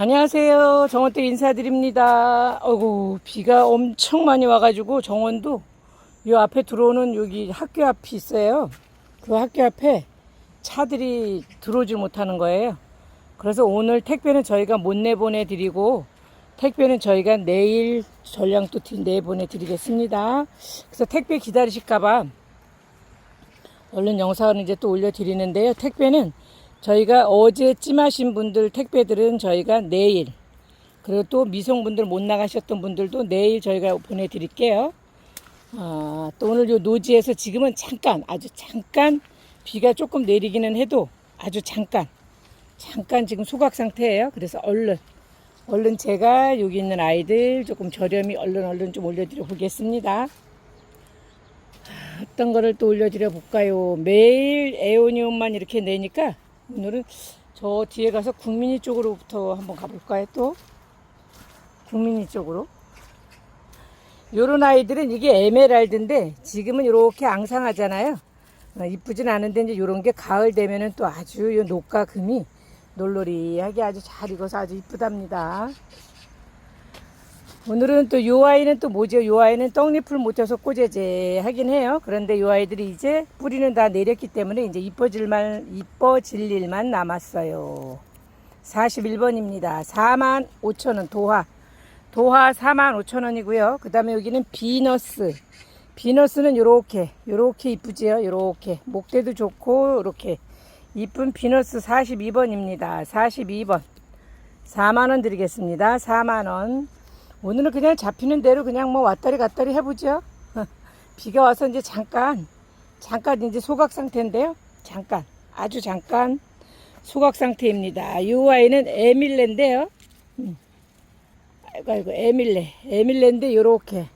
안녕하세요. 정원댁 인사드립니다. 어구, 비가 엄청 많이 와가지고 정원도 요 앞에 들어오는 여기 학교 앞이 있어요. 그 학교 앞에 차들이 들어오질 못하는 거예요. 그래서 오늘 택배는 저희가 못 내보내드리고 택배는 저희가 내일 전량도 내보내드리겠습니다. 그래서 택배 기다리실까봐 얼른 영상을 이제 또 올려드리는데요. 택배는 저희가 어제 찜하신 분들 택배들은 저희가 내일 그리고 또 미성분들 못 나가셨던 분들도 내일 저희가 보내드릴게요. 아, 또 오늘 요 노지에서 지금은 잠깐 아주 잠깐 비가 조금 내리기는 해도 아주 잠깐 잠깐 지금 소각 상태예요. 그래서 얼른 얼른 제가 여기 있는 아이들 조금 저렴이 얼른 얼른 좀 올려드려 보겠습니다. 어떤 거를 또 올려드려 볼까요? 매일 에오니움만 이렇게 내니까 오늘은 저 뒤에 가서 국민이 쪽으로부터 한번 가볼까요? 또 국민이 쪽으로. 요런 아이들은 이게 에메랄드인데 지금은 이렇게 앙상하잖아요. 어, 이쁘진 않은데 이제 요런 게 가을 되면은 또 아주 요 녹과 금이 놀놀이하게 아주 잘 익어서 아주 이쁘답니다. 오늘은 또 요 아이는 또 뭐죠? 요 아이는 떡잎을 못해서 꼬재재 하긴 해요. 그런데 요 아이들이 이제 뿌리는 다 내렸기 때문에 이제 이뻐질만, 이뻐질 일만 남았어요. 41번입니다. 4만 5천원 도화. 도화 4만 5천원이고요. 그 다음에 여기는 비너스. 비너스는 요렇게, 요렇게 이쁘지요? 요렇게. 목대도 좋고, 요렇게. 이쁜 비너스 42번입니다. 42번. 4만원 드리겠습니다. 4만원. 오늘은 그냥 잡히는 대로 그냥 뭐 왔다리 갔다리 해보죠. 비가 와서 이제 잠깐, 잠깐 이제 소각 상태인데요. 잠깐, 아주 잠깐 소각 상태입니다. 이 아이는 에밀레인데요. 음. 아이고, 아이고, 에밀레. 에밀레인데 요렇게.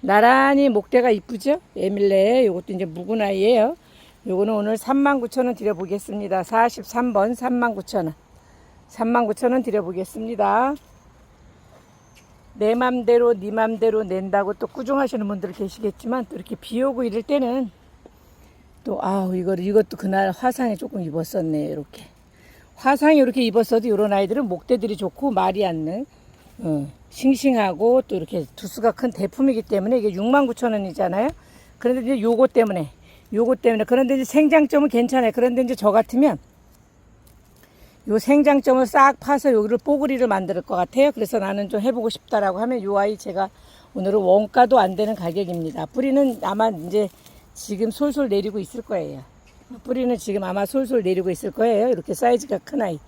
나란히 목대가 이쁘죠? 에밀레. 요것도 이제 묵은 아이예요. 요거는 오늘 39,000원 드려보겠습니다. 43번 39,000원. 39,000원 드려보겠습니다. 내 맘대로 네 맘대로 낸다고 또 꾸중하시는 분들 계시겠지만 또 이렇게 비 오고 이럴 때는 또 아우 이거 이것도 그날 화상에 조금 입었었네 이렇게 화상에 이렇게 입었어도 이런 아이들은 목대들이 좋고 말이 않는 어, 싱싱하고 또 이렇게 두수가 큰 대품이기 때문에 이게 69,000원이잖아요. 그런데 이제 요거 때문에 요거 때문에 그런데 이제 생장점은 괜찮아요. 그런데 이제 저 같으면 요 생장점을 싹 파서 여기를 뽀글이를 만들 것 같아요. 그래서 나는 좀 해보고 싶다라고 하면 요 아이 제가 오늘은 원가도 안 되는 가격입니다. 뿌리는 아마 이제 지금 솔솔 내리고 있을 거예요. 뿌리는 지금 아마 솔솔 내리고 있을 거예요. 이렇게 사이즈가 큰 아이.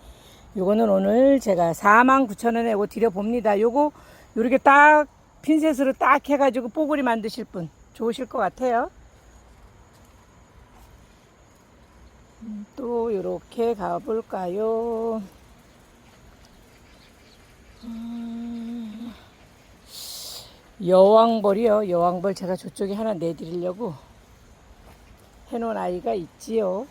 요거는 오늘 제가 49,000원에 이거 드려봅니다. 요거 요렇게 딱 핀셋으로 딱 해가지고 뽀글이 만드실 분 좋으실 것 같아요. 또 이렇게 가볼까요? 음, 여왕벌이요. 여왕벌 제가 저쪽에 하나 내드리려고 해놓은 아이가 있지요.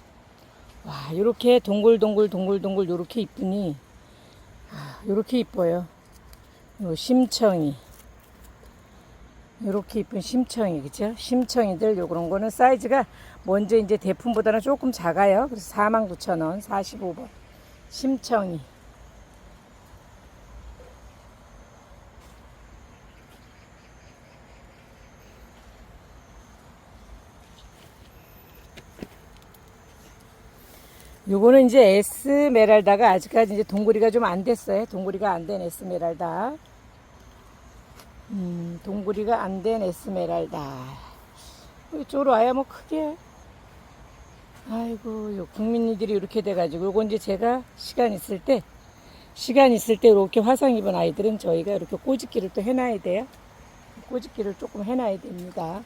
와, 이렇게 동글동글 동글동글 이렇게 이쁘니, 아, 이렇게 이뻐요. 요 심청이. 이렇게 이쁜 심청이 그죠? 심청이들 요 그런 거는 사이즈가 먼저 이제 대품보다는 조금 작아요. 그래서 49,000원 45번 심청이 요거는 이제 에스메랄다가 아직까지 이제 동굴이가 좀 안 됐어요. 동굴이가 안 된 에스메랄다. 음, 동굴이가 안 된 에스메랄다. 이쪽으로 와야 뭐 크게. 아이고, 요 국민이들이 이렇게 돼가지고, 요거 이제 제가 시간 있을 때, 시간 있을 때 이렇게 화상 입은 아이들은 저희가 이렇게 꼬집기를 또 해놔야 돼요. 꼬집기를 조금 해놔야 됩니다.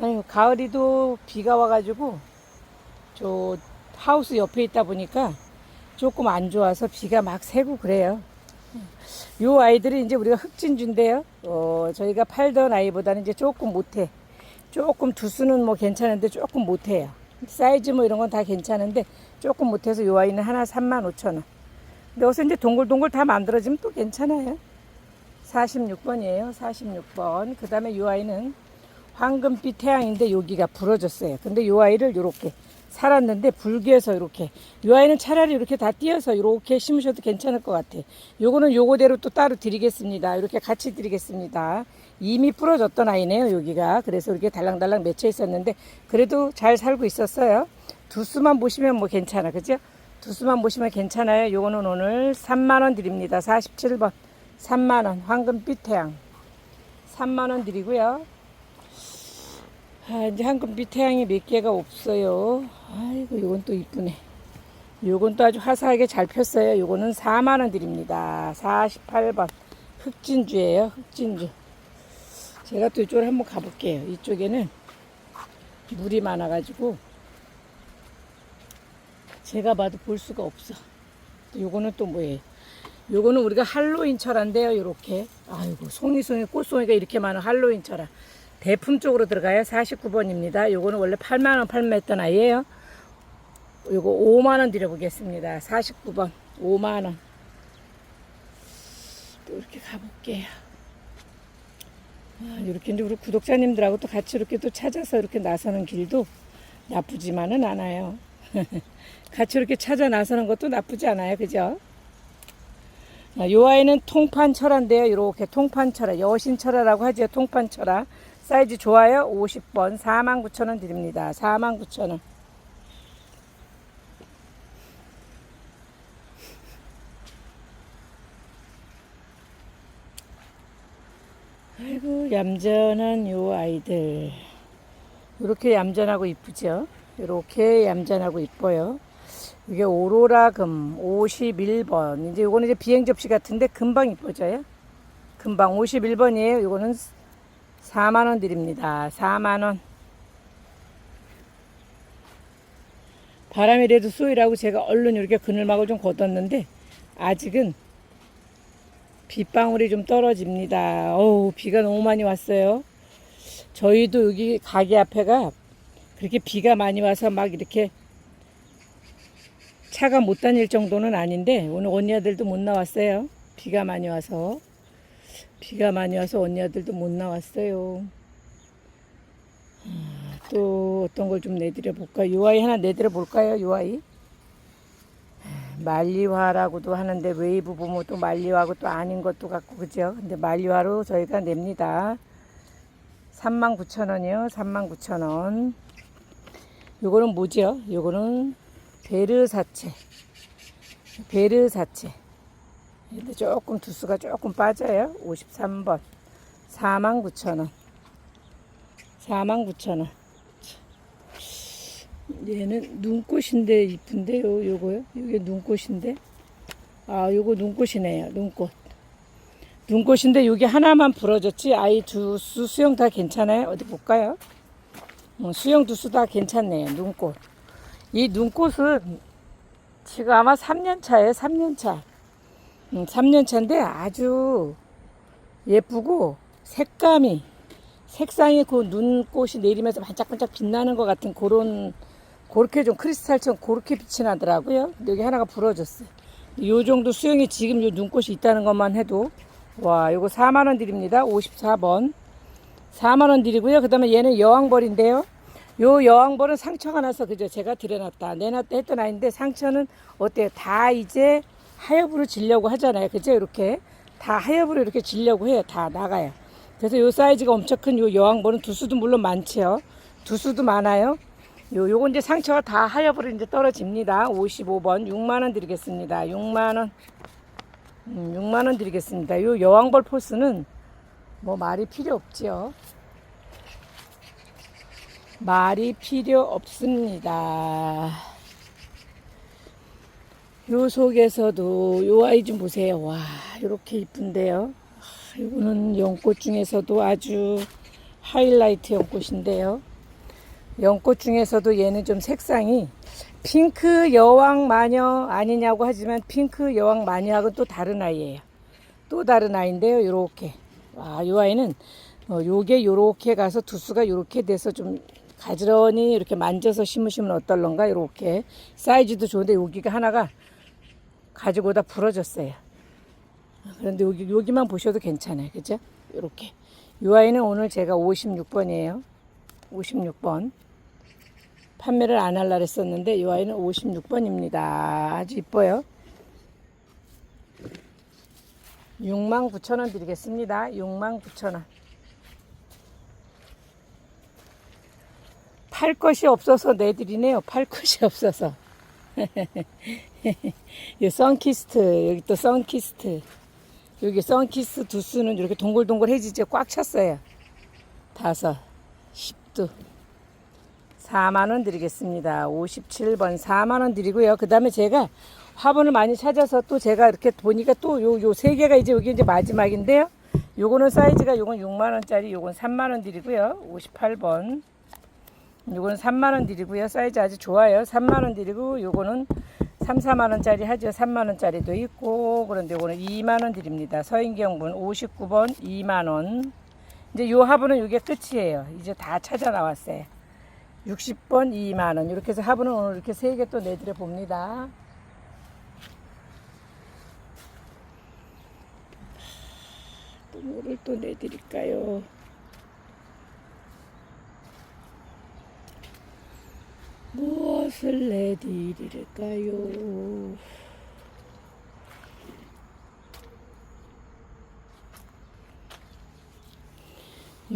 아이고, 가을이도 비가 와가지고, 저 하우스 옆에 있다 보니까 조금 안 좋아서 비가 막 새고 그래요. 요 아이들은 이제 우리가 흑진주인데요. 어, 저희가 팔던 아이보다는 이제 조금 못해. 조금 두수는 뭐 괜찮은데 조금 못해요. 사이즈 뭐 이런 건 다 괜찮은데 조금 못해서 요 아이는 하나 35,000원. 근데 여기서 이제 동글동글 다 만들어지면 또 괜찮아요. 46번이에요. 46번. 그 다음에 요 아이는 황금빛 태양인데 여기가 부러졌어요. 근데 요 아이를 요렇게 살았는데 불기에서 이렇게 이 아이는 차라리 이렇게 다 띄어서 이렇게 심으셔도 괜찮을 것 같아. 요거는 요거대로 또 따로 드리겠습니다. 이렇게 같이 드리겠습니다. 이미 부러졌던 아이네요 여기가 그래서 이렇게 달랑달랑 맺혀 있었는데 그래도 잘 살고 있었어요. 두수만 보시면 뭐 괜찮아 그죠? 두수만 보시면 괜찮아요. 요거는 오늘 3만 원 드립니다. 47번 3만 원 황금빛 태양 3만 원 드리고요. 아, 이제 황금빛 태양이 몇 개가 없어요. 아이고, 요건 또 이쁘네. 요건 또 아주 화사하게 잘 폈어요. 요거는 4만 원 드립니다. 48번. 흑진주예요. 흑진주. 제가 또 이쪽으로 한번 가볼게요. 이쪽에는 물이 많아가지고 제가 봐도 볼 수가 없어. 요거는 또 뭐예요? 요거는 우리가 할로윈 철화인데요. 요렇게. 아이고, 송이송이 꽃송이가 이렇게 많은 할로윈 철화. 대품 쪽으로 들어가요. 49번입니다. 요거는 원래 8만원 팔매했던 아이예요. 요거 5만원 드려보겠습니다. 49번 5만원. 또 이렇게 가볼게요. 아, 이렇게 이제 우리 구독자님들하고 또 같이 이렇게 또 찾아서 이렇게 나서는 길도 나쁘지만은 않아요. 같이 이렇게 찾아 나서는 것도 나쁘지 않아요. 그죠? 아, 요 아이는 통판 철화인데요. 이렇게 통판 철화, 여신 철화라고 하죠. 통판 철화. 사이즈 좋아요. 50번 49,000원 드립니다. 49,000원. 아이고 얌전한 요 아이들. 이렇게 얌전하고 이쁘죠? 이렇게 얌전하고 이뻐요. 이게 오로라 금 51번. 이제 요거는 이제 비행 접시 같은데 금방 이뻐져요. 금방 51번이에요. 요거는 4만원 드립니다. 4만원. 바람이라도 쏘이라고 제가 얼른 이렇게 그늘막을 좀 걷었는데 아직은 빗방울이 좀 떨어집니다. 어우, 비가 너무 많이 왔어요. 저희도 여기 가게 앞에가 그렇게 비가 많이 와서 막 이렇게 차가 못 다닐 정도는 아닌데 오늘 언니들도 못 나왔어요. 비가 많이 와서. 비가 많이 와서 언니들도 못 나왔어요. 아, 또 어떤 걸 좀 내드려 볼까? 요 아이 하나 내드려 볼까요? 요 아이? 말리화라고도 하는데 웨이브 보면 또 말리화고 또 아닌 것도 같고 그죠? 근데 말리화로 저희가 냅니다. 39,000원이요. 39,000원. 요거는 뭐죠? 요거는 베르사체. 베르사체. 근데 조금 두수가 조금 빠져요. 53번. 49,000원. 49,000원. 얘는 눈꽃인데 이쁜데요. 요거요. 요게 눈꽃인데. 아, 요거 눈꽃이네요. 눈꽃. 눈꽃인데 요게 하나만 부러졌지. 아이 두 수 수영 다 괜찮아요. 어디 볼까요? 어, 수영 두 수 다 괜찮네요. 눈꽃. 이 눈꽃은 지금 아마 3년 차예요. 3년 차. 음, 3년 차인데 아주 예쁘고 색감이 색상이 그 눈꽃이 내리면서 반짝반짝 빛나는 것 같은 그런 그렇게 좀 크리스탈처럼 그렇게 빛이 나더라고요. 여기 하나가 부러졌어요. 요 정도 수영이 지금 요 눈꽃이 있다는 것만 해도 와 요거 4만 원 드립니다. 54번 4만 원 드리고요. 그 다음에 얘는 여왕벌인데요. 요 여왕벌은 상처가 나서 그죠 제가 들여놨다 내놨다 했던 아이인데 상처는 어때요? 다 이제 하엽으로 지려고 하잖아요. 그죠? 이렇게 다 하엽으로 이렇게 지려고 해요. 다 나가요. 그래서 요 사이즈가 엄청 큰 요 여왕벌은 두수도 물론 많지요. 두수도 많아요. 요 요건 이제 상처가 다 하엽으로 이제 떨어집니다. 55번 6만 원 드리겠습니다. 6만 원. 음, 6만 원 드리겠습니다. 요 여왕벌 포스는 뭐 말이 필요 없지요. 말이 필요 없습니다. 요 속에서도 요 아이 좀 보세요. 와, 이렇게 이쁜데요. 아, 이거는 연꽃 중에서도 아주 하이라이트 연꽃인데요. 연꽃 중에서도 얘는 좀 색상이 핑크 여왕 마녀 아니냐고 하지만 핑크 여왕 마녀하고는 또 다른 아이예요. 또 다른 아이인데요. 요렇게. 와, 요 아이는 어, 요게 요렇게 가서 두수가 요렇게 돼서 좀 가지런히 이렇게 만져서 심으시면 어떨런가 요렇게 사이즈도 좋은데 여기가 하나가 가지고 오다 부러졌어요. 그런데 여기, 여기만 보셔도 괜찮아요. 그죠? 요렇게. 요 아이는 오늘 제가 56번이에요. 56번. 판매를 안 할라 했었는데 이 아이는 56번입니다. 아주 이뻐요. 69,000원 드리겠습니다. 69,000원. 팔 것이 없어서 내드리네요. 팔 것이 없어서. 이 선키스트 여기 또 선키스트 여기 선키스트 두수는 이렇게 동글동글해지죠. 꽉 찼어요. 다섯, 십두. 4만원 드리겠습니다. 57번 4만원 드리고요. 그 다음에 제가 화분을 많이 찾아서 또 제가 이렇게 보니까 또 요, 요 세 개가 이제 여기 이제 마지막인데요. 요거는 사이즈가 요건 6만원짜리, 요건 3만원 드리고요. 58번. 요거는 3만원 드리고요. 사이즈 아주 좋아요. 3만원 드리고 요거는 3, 4만원짜리 하죠. 3만원짜리도 있고, 그런데 요거는 2만원 드립니다. 서인경분 59번 2만원. 이제 요 화분은 요게 끝이에요. 이제 다 찾아 나왔어요. 60번 2만원. 이렇게 해서 화분은 오늘 이렇게 세 개 또 내드려 봅니다. 또 뭐를 또 내드릴까요? 무엇을 내드릴까요?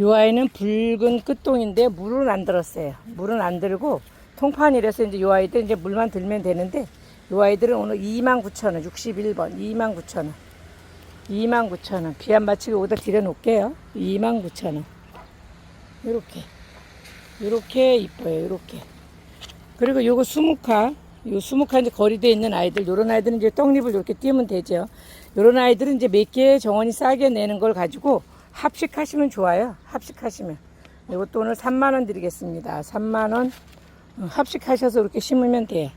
이 아이는 붉은 끝동인데 물은 안 들었어요. 물은 안 들고 통판이라서 이제 이 아이들 이제 물만 들면 되는데 이 아이들은 오늘 29,000원, 61번 29,000원. 29,000원. 비안 맞추고 여기다 들여 놓을게요. 29,000원. 요렇게. 요렇게 이뻐요. 요렇게. 그리고 요거 수묵화. 요 수묵화 이제 거리대에 있는 아이들, 요런 아이들은 이제 떡잎을 이렇게 띄우면 되죠. 요런 아이들은 이제 몇 개의 정원이 싸게 내는 걸 가지고 합식하시면 좋아요. 합식하시면. 이것도 오늘 3만원 드리겠습니다. 3만원. 어, 합식하셔서 이렇게 심으면 돼.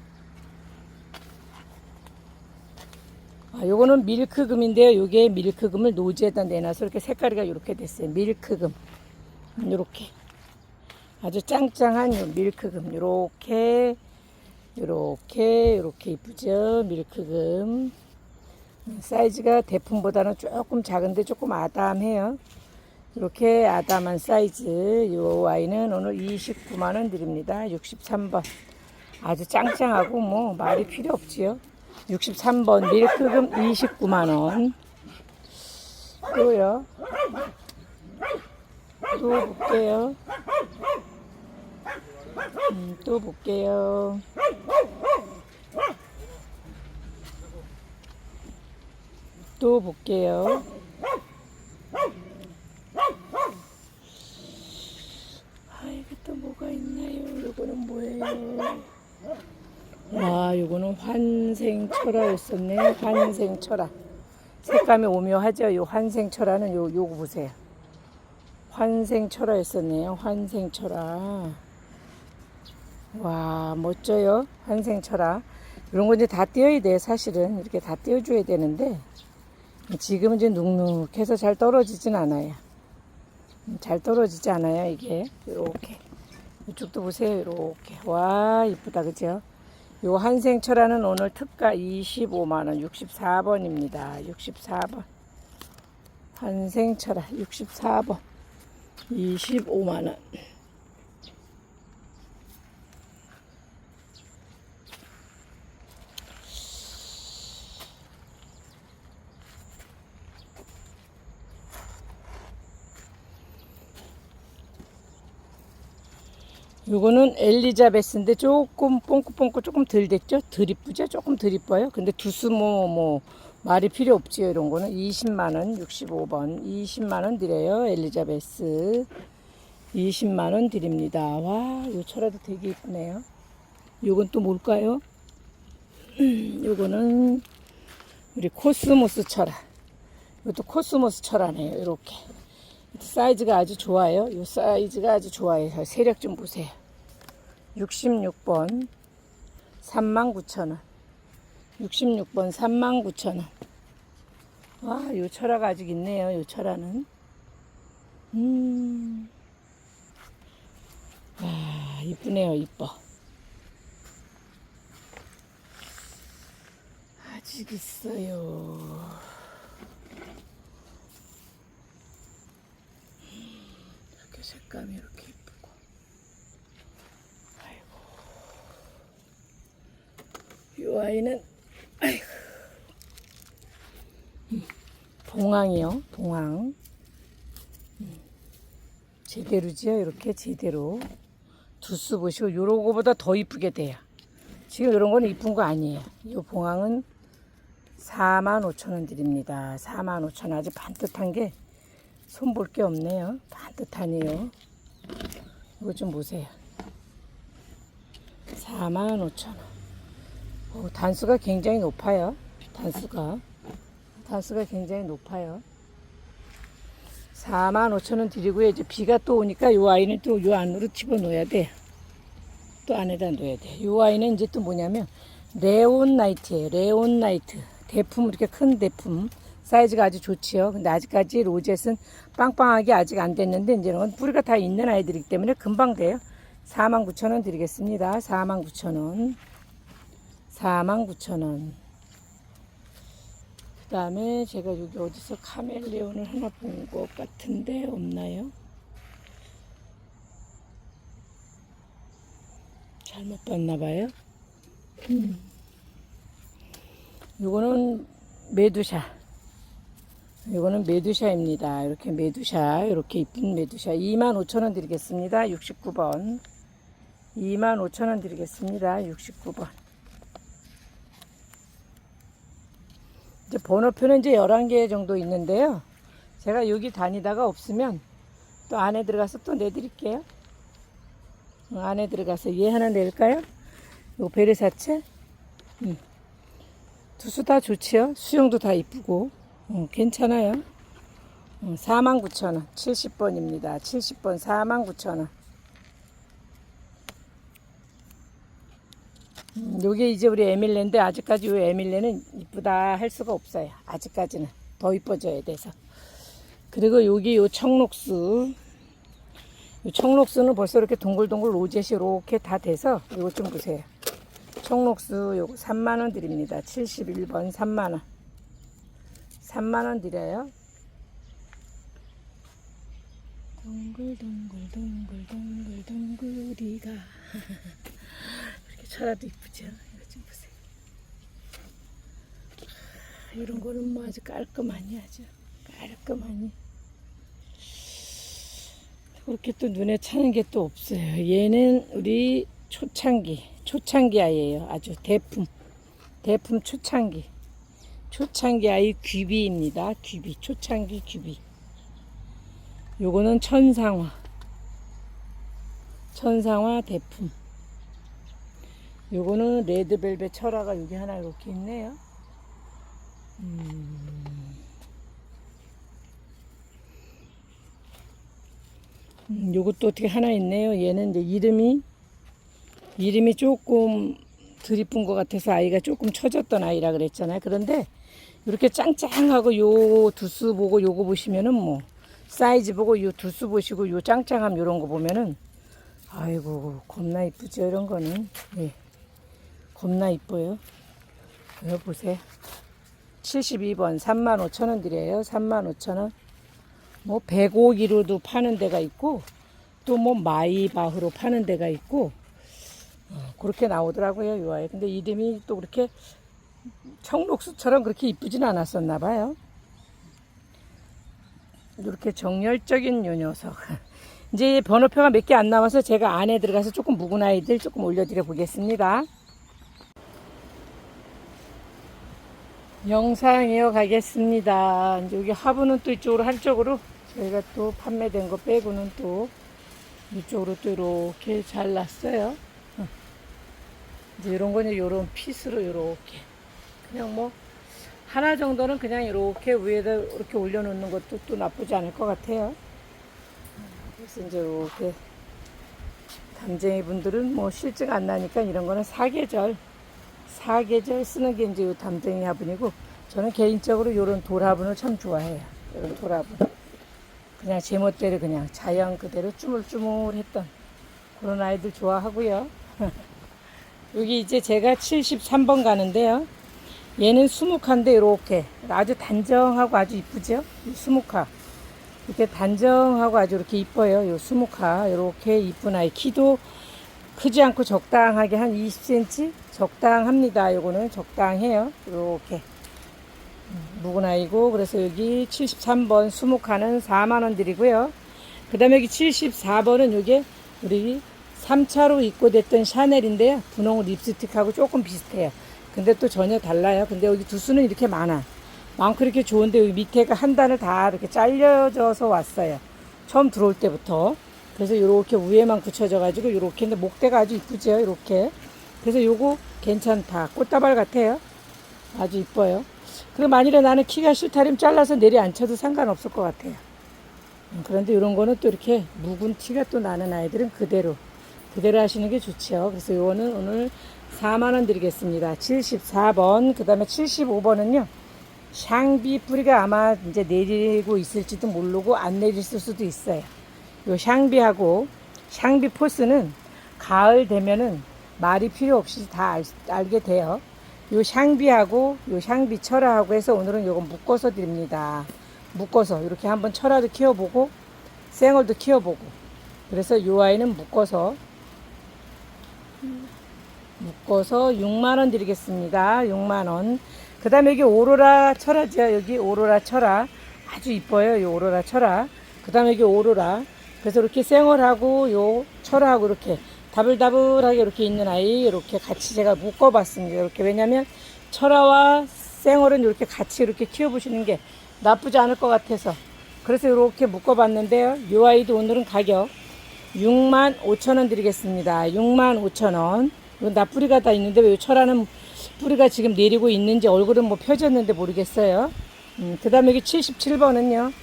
아, 요거는 밀크금인데요. 요게 밀크금을 노지에다 내놔서 이렇게 색깔이가 이렇게 됐어요. 밀크금. 요렇게. 아주 짱짱한 요 밀크금. 요렇게. 요렇게. 요렇게 이쁘죠. 밀크금. 사이즈가 대품보다는 조금 작은데 조금 아담해요. 이렇게 아담한 사이즈. 이 와인은 오늘 29만원 드립니다. 63번. 아주 짱짱하고 뭐 말이 필요 없지요. 63번 밀크금 29만원. 또요. 또 볼게요. 음, 또 볼게요. 또 볼게요. 아, 이게 또 뭐가 있나요? 요거는 뭐예요? 와, 요거는 환생철화였었네. 환생철화. 색감이 오묘하죠? 요 환생철화는 요, 요거 보세요. 환생철화였었네요. 환생철화. 와, 멋져요. 환생철화. 이런 거 이제 다 띄어야 돼, 사실은. 이렇게 다 띄워줘야 되는데. 지금은 이제 눅눅해서 잘 떨어지진 않아요. 잘 떨어지지 않아요, 이게. 이렇게. 이쪽도 보세요, 이렇게. 와, 이쁘다, 그죠? 요 한생철화는 오늘 특가 25만원, 64번입니다. 64번. 한생철화, 64번. 25만원. 요거는 엘리자베스인데 조금 뽕꾸뽕꾸 조금 덜 됐죠? 덜 이쁘죠? 조금 덜 이뻐요. 근데 두수 뭐, 뭐, 말이 필요 없지요. 이런 거는 20만 원, 65번. 20만 원 드려요. 엘리자베스. 20만 원 드립니다. 와, 요 철화도 되게 이쁘네요. 요건 또 뭘까요? 요거는 우리 코스모스 철화. 이것도 코스모스 철화네요. 이렇게. 사이즈가 아주 좋아요. 이 사이즈가 아주 좋아요. 세력 좀 보세요. 66번 39,000원. 66번 39,000원. 와, 요 철화가 아직 있네요. 요 철화는. 음. 와, 이쁘네요. 이뻐. 아직 있어요. 이렇게 색감이 이렇게 이쁘고. 아이고, 요 아이는 아이고. 음, 봉황이요, 봉황. 음, 제대로지요, 이렇게 제대로. 두수 보시고 요런 거보다 더 이쁘게 돼요. 지금 이런 거는 이쁜 거 아니에요. 이 봉황은 45,000원 드립니다. 45,000원 아주 반듯한 게 손볼 게 없네요. 반듯하네요. 이거 좀 보세요. 45,000원. 오, 단수가 굉장히 높아요. 단수가. 단수가 굉장히 높아요. 45,000원 드리고요. 이제 비가 또 오니까 이 아이는 또이 안으로 집어 넣어야 돼요. 또 안에다 넣어야 돼. 이 아이는 이제 또 뭐냐면 레온 나이트예요. 레온 나이트. 대품 이렇게 큰 대품. 사이즈가 아주 좋지요. 근데 아직까지 로젯은 빵빵하게 아직 안 됐는데 이제는 건 뿌리가 다 있는 아이들이기 때문에 금방 돼요. 49,000원 드리겠습니다. 49,000원. 49,000원. 그 다음에 제가 여기 어디서 카멜레온을 하나 본 것 같은데 없나요? 잘못 봤나 봐요. 음. 요거는 메두샤. 요거는 메두샤입니다. 이렇게 메두샤, 이렇게 이쁜 메두샤. 25,000원 드리겠습니다. 69번. 25,000원 드리겠습니다. 69번. 이제 번호표는 이제 11개 정도 있는데요. 제가 여기 다니다가 없으면 또 안에 들어가서 또 내드릴게요. 어, 안에 들어가서 얘 하나 낼까요? 요 베르사체. 음. 두수 다 좋지요. 수영도 다 이쁘고. 어, 괜찮아요. 어, 49,000원. 70번입니다. 70번 49,000원. 음, 요게 이제 우리 에밀레인데 아직까지 요 에밀레는 이쁘다 할 수가 없어요. 아직까지는 더 이뻐져야 돼서. 그리고 여기 요 청록수. 요 청록수는 벌써 이렇게 동글동글 로젯이 이렇게 다 돼서 이거 좀 보세요. 청록수 요거 3만 원 드립니다. 71번 3만 원. 3만 원 드려요. 동글동글 동글동글 동글이가 쳐라도 이쁘죠. 이거 좀 보세요. 아, 이런 거는 뭐 아주 깔끔하니 아주 깔끔하니. 그렇게 또 눈에 차는 게 또 없어요. 얘는 우리 초창기, 초창기 아이예요. 아주 대품, 대품 초창기. 초창기 아이 귀비입니다. 귀비, 초창기 귀비. 요거는 천상화. 천상화 대품. 요거는 레드벨벳 철화가 여기 하나 이렇게 있네요. 음. 음, 요것도 어떻게 하나 있네요. 얘는 이제 이름이 이름이 조금 덜 이쁜 것 같아서 아이가 조금 처졌던 아이라 그랬잖아요. 그런데 이렇게 짱짱하고 요 두수 보고 요거 보시면은 뭐 사이즈 보고 요 두수 보시고 요 짱짱함 요런 거 보면은 아이고 겁나 이쁘죠 이런 거는 예 겁나 이뻐요. 이거 보세요. 72번 35,000원 드려요. 35,000원. 뭐 105기로도 파는 데가 있고 또 뭐 마이바흐로 파는 데가 있고 어, 그렇게 나오더라고요 요 아이 근데 이름이 또 그렇게 청록수처럼 그렇게 이쁘진 않았었나 봐요 이렇게 정열적인 요 녀석 이제 번호표가 몇 개 안 남아서 제가 안에 들어가서 조금 묵은 아이들 조금 올려드려 보겠습니다 영상 이어가겠습니다. 여기 하부는 또 이쪽으로 한쪽으로 저희가 또 판매된 거 빼고는 또 이쪽으로 또 이렇게 잘랐어요. 어. 이제 이런 거는 이런 핏으로 이렇게 그냥 뭐 하나 정도는 그냥 이렇게 위에다 이렇게 올려놓는 것도 또 나쁘지 않을 것 같아요. 그래서 이제 이렇게 담쟁이 분들은 뭐 실증 안 나니까 이런 거는 사계절 사계절 쓰는 게 이제 요 담쟁이 화분이고 저는 개인적으로 요런 돌화분을 참 좋아해요. 요런 돌화분. 그냥 제멋대로 그냥 자연 그대로 쭈물쭈물했던 그런 아이들 좋아하고요. 여기 이제 제가 73번 가는데요. 얘는 수묵화인데 이렇게 아주 단정하고 아주 이쁘죠? 이 수묵화. 이렇게 단정하고 아주 이렇게 이뻐요. 요 수묵화. 이렇게 이쁜 아이. 키도 크지 않고 적당하게 한 20cm 적당합니다. 요거는 적당해요. 이렇게 묵은 아이고 그래서 여기 73번 수목하는 4만원 드리고요. 그 다음에 여기 74번은 요게 우리 3차로 입고됐던 샤넬인데요. 분홍 립스틱하고 조금 비슷해요. 근데 또 전혀 달라요. 근데 여기 두수는 이렇게 많아. 많고 이렇게 좋은데 여기 밑에가 한 단을 다 이렇게 잘려져서 왔어요. 처음 들어올 때부터. 그래서 이렇게 위에만 붙여져 가지고 이렇게 근데 목대가 아주 이쁘죠. 이렇게. 그래서 요거 괜찮다. 꽃다발 같아요. 아주 이뻐요. 그리고 만일에 나는 키가 싫다면 잘라서 내려앉혀도 상관없을 것 같아요. 음, 그런데 이런 거는 또 이렇게 묵은 티가 또 나는 아이들은 그대로 그대로 하시는 게 좋죠. 그래서 요거는 오늘 4만 원 드리겠습니다. 74번 그 다음에 75번은요. 샹비 뿌리가 아마 이제 내리고 있을지도 모르고 안 내릴 수도 있어요. 요 샹비하고 샹비 포스는 가을 되면은 말이 필요 없이 다 알, 알게 돼요. 요 샹비하고 요 샹비 철화하고 해서 오늘은 요거 묶어서 드립니다. 묶어서 이렇게 한번 철화도 키워보고 생얼도 키워보고 그래서 요 아이는 묶어서 묶어서 6만 원 드리겠습니다. 6만 원. 그 다음에 여기 오로라 철화죠. 여기 오로라 철화 아주 이뻐요. 이 오로라 철화. 그 다음에 여기 오로라. 그래서 이렇게 생얼하고 요 철화하고 이렇게 다불다불하게 이렇게 있는 아이 이렇게 같이 제가 묶어봤습니다. 이렇게 왜냐면 철화와 생얼은 이렇게 같이 이렇게 키워보시는 게 나쁘지 않을 것 같아서 그래서 이렇게 묶어봤는데요. 이 아이도 오늘은 가격 6만 5천 원 드리겠습니다. 6만 5천 원. 이건 나 뿌리가 다 있는데 왜 철화는 뿌리가 지금 내리고 있는지 얼굴은 뭐 펴졌는데 모르겠어요. 음, 그 다음에 여기 77번은요.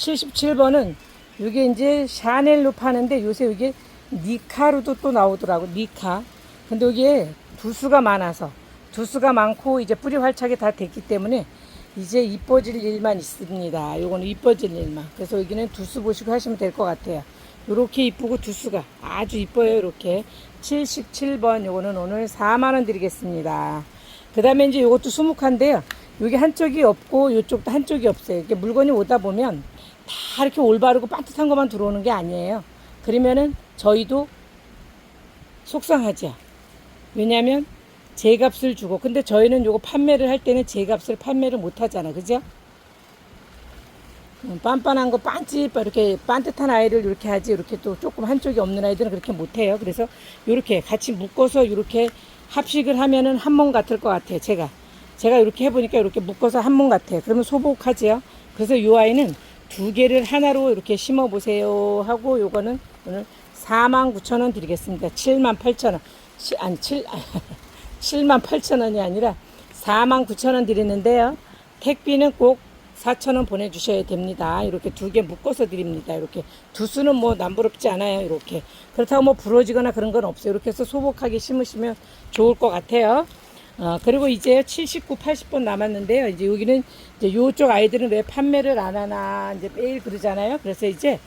77번은 이게 이제 샤넬로 파는데 요새 이게 니카로도 또 나오더라고 니카. 근데 이게 두수가 많아서 두수가 많고 이제 뿌리 활착이 다 됐기 때문에 이제 이뻐질 일만 있습니다. 요거는 이뻐질 일만. 그래서 여기는 두수 보시고 하시면 될 것 같아요. 요렇게 이쁘고 두수가 아주 이뻐요. 이렇게 77번 요거는 오늘 4만 원 드리겠습니다. 그 다음에 이제 요것도 수묵한데요. 여기 한쪽이 없고 요쪽도 한쪽이 없어요. 이렇게 물건이 오다 보면 다 이렇게 올바르고 반듯한 것만 들어오는 게 아니에요. 그러면은 저희도 속상하죠. 왜냐면 제 값을 주고 근데 저희는 요거 판매를 할 때는 제 값을 판매를 못 하잖아. 그죠? 음, 빤빤한 거 빤집 이렇게 반듯한 아이를 이렇게 하지 이렇게 또 조금 한쪽이 없는 아이들은 그렇게 못 해요. 그래서 이렇게 같이 묶어서 이렇게 합식을 하면은 한 몸 같을 것 같아요. 제가 제가 이렇게 해보니까 이렇게 묶어서 한 몸 같아요. 그러면 소복하지요. 그래서 이 아이는 두 개를 하나로 이렇게 심어 보세요 하고 요거는 오늘 4만 9천 원 드리겠습니다. 7만 8천 원. 시- 아니 7 7만 8천 원이 아니라 4만 9천 원 드리는데요. 택비는 꼭 4천 원 보내 주셔야 됩니다. 이렇게 두 개 묶어서 드립니다. 이렇게 두 수는 뭐 남부럽지 않아요. 이렇게 그렇다고 뭐 부러지거나 그런 건 없어요. 이렇게 해서 소복하게 심으시면 좋을 것 같아요. 어, 그리고 이제 79, 80번 남았는데요. 이제 여기는 이제 요쪽 아이들은 왜 판매를 안 하나 이제 매일 그러잖아요. 그래서 이제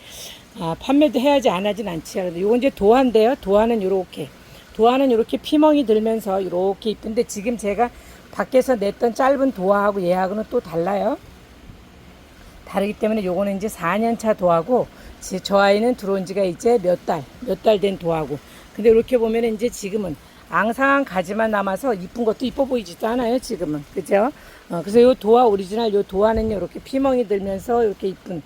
아, 판매도 해야지 안 하진 않지요. 근데 요건 이제 도화인데요. 도화는 요렇게 도화는 이렇게 피멍이 들면서 이렇게 이쁜데 지금 제가 밖에서 냈던 짧은 도화하고 얘하고는 또 달라요. 다르기 때문에 요거는 이제 4년차 도하고 지- 저 아이는 들어온 지가 이제 몇 달, 몇 달 된 도하고. 근데 이렇게 보면 이제 지금은 앙상한 가지만 남아서 이쁜 것도 이뻐 보이지도 않아요, 지금은. 그죠? 어, 그래서 요 도화 오리지널 요 도화는요, 이렇게 피멍이 들면서 이렇게 이쁜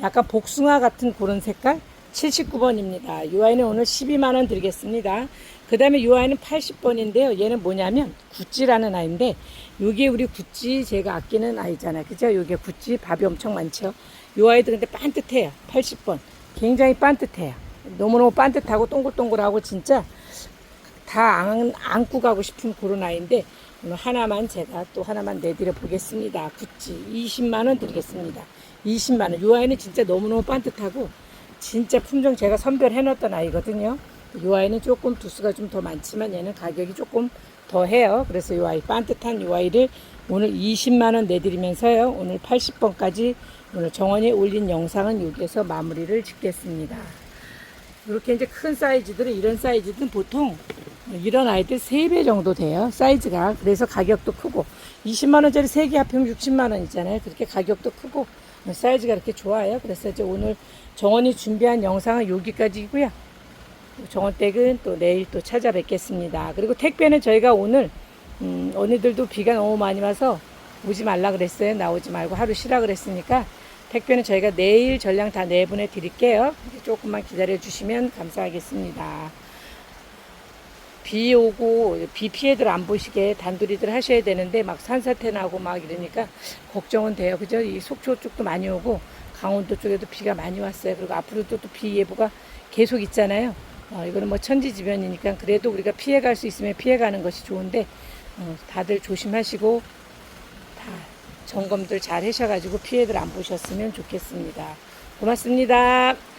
약간 복숭아 같은 그런 색깔 79번입니다. 이 아이는 오늘 12만원 드리겠습니다. 그 다음에 이 아이는 80번인데요. 얘는 뭐냐면 구찌라는 아이인데 요게 우리 구찌 제가 아끼는 아이잖아요. 그죠? 요게 구찌 밥이 엄청 많죠. 이 아이도 근데 반듯해요. 80번. 굉장히 반듯해요. 너무너무 반듯하고 동글동글하고 진짜 다 안, 안고 가고 싶은 그런 아이인데 오늘 하나만 제가 또 하나만 내드려 보겠습니다. 구찌 20만 원 드리겠습니다. 20만 원. 이 아이는 진짜 너무너무 반듯하고 진짜 품종 제가 선별해 놨던 아이거든요. 이 아이는 조금 두수가 좀 더 많지만 얘는 가격이 조금 더 해요. 그래서 이 아이 반듯한 이 아이를 오늘 20만 원 내드리면서요. 오늘 80번까지 오늘 정원에 올린 영상은 여기에서 마무리를 짓겠습니다. 이렇게 이제 큰 사이즈들은 이런 사이즈들은 보통 이런 아이들 3배 정도 돼요. 사이즈가. 그래서 가격도 크고 20만 원짜리 3개 합하면 60만 원 있잖아요. 그렇게 가격도 크고 사이즈가 이렇게 좋아요. 그래서 이제 오늘 정원이 준비한 영상은 여기까지고요. 정원댁은 또 내일 또 찾아뵙겠습니다. 그리고 택배는 저희가 오늘 음, 언니들도 비가 너무 많이 와서 오지 말라 그랬어요. 나오지 말고 하루 쉬라 그랬으니까 택배는 저희가 내일 전량 다 내보내 드릴게요. 조금만 기다려 주시면 감사하겠습니다. 비 오고 비 피해들 안 보시게 단둘이들 하셔야 되는데 막 산사태 나고 막 이러니까 걱정은 돼요. 그죠? 이 속초 쪽도 많이 오고 강원도 쪽에도 비가 많이 왔어요. 그리고 앞으로도 또 비 예보가 계속 있잖아요. 어, 이거는 뭐 천지지변이니까 그래도 우리가 피해갈 수 있으면 피해가는 것이 좋은데 어, 다들 조심하시고 다 점검들 잘 하셔가지고 피해들 안 보셨으면 좋겠습니다. 고맙습니다.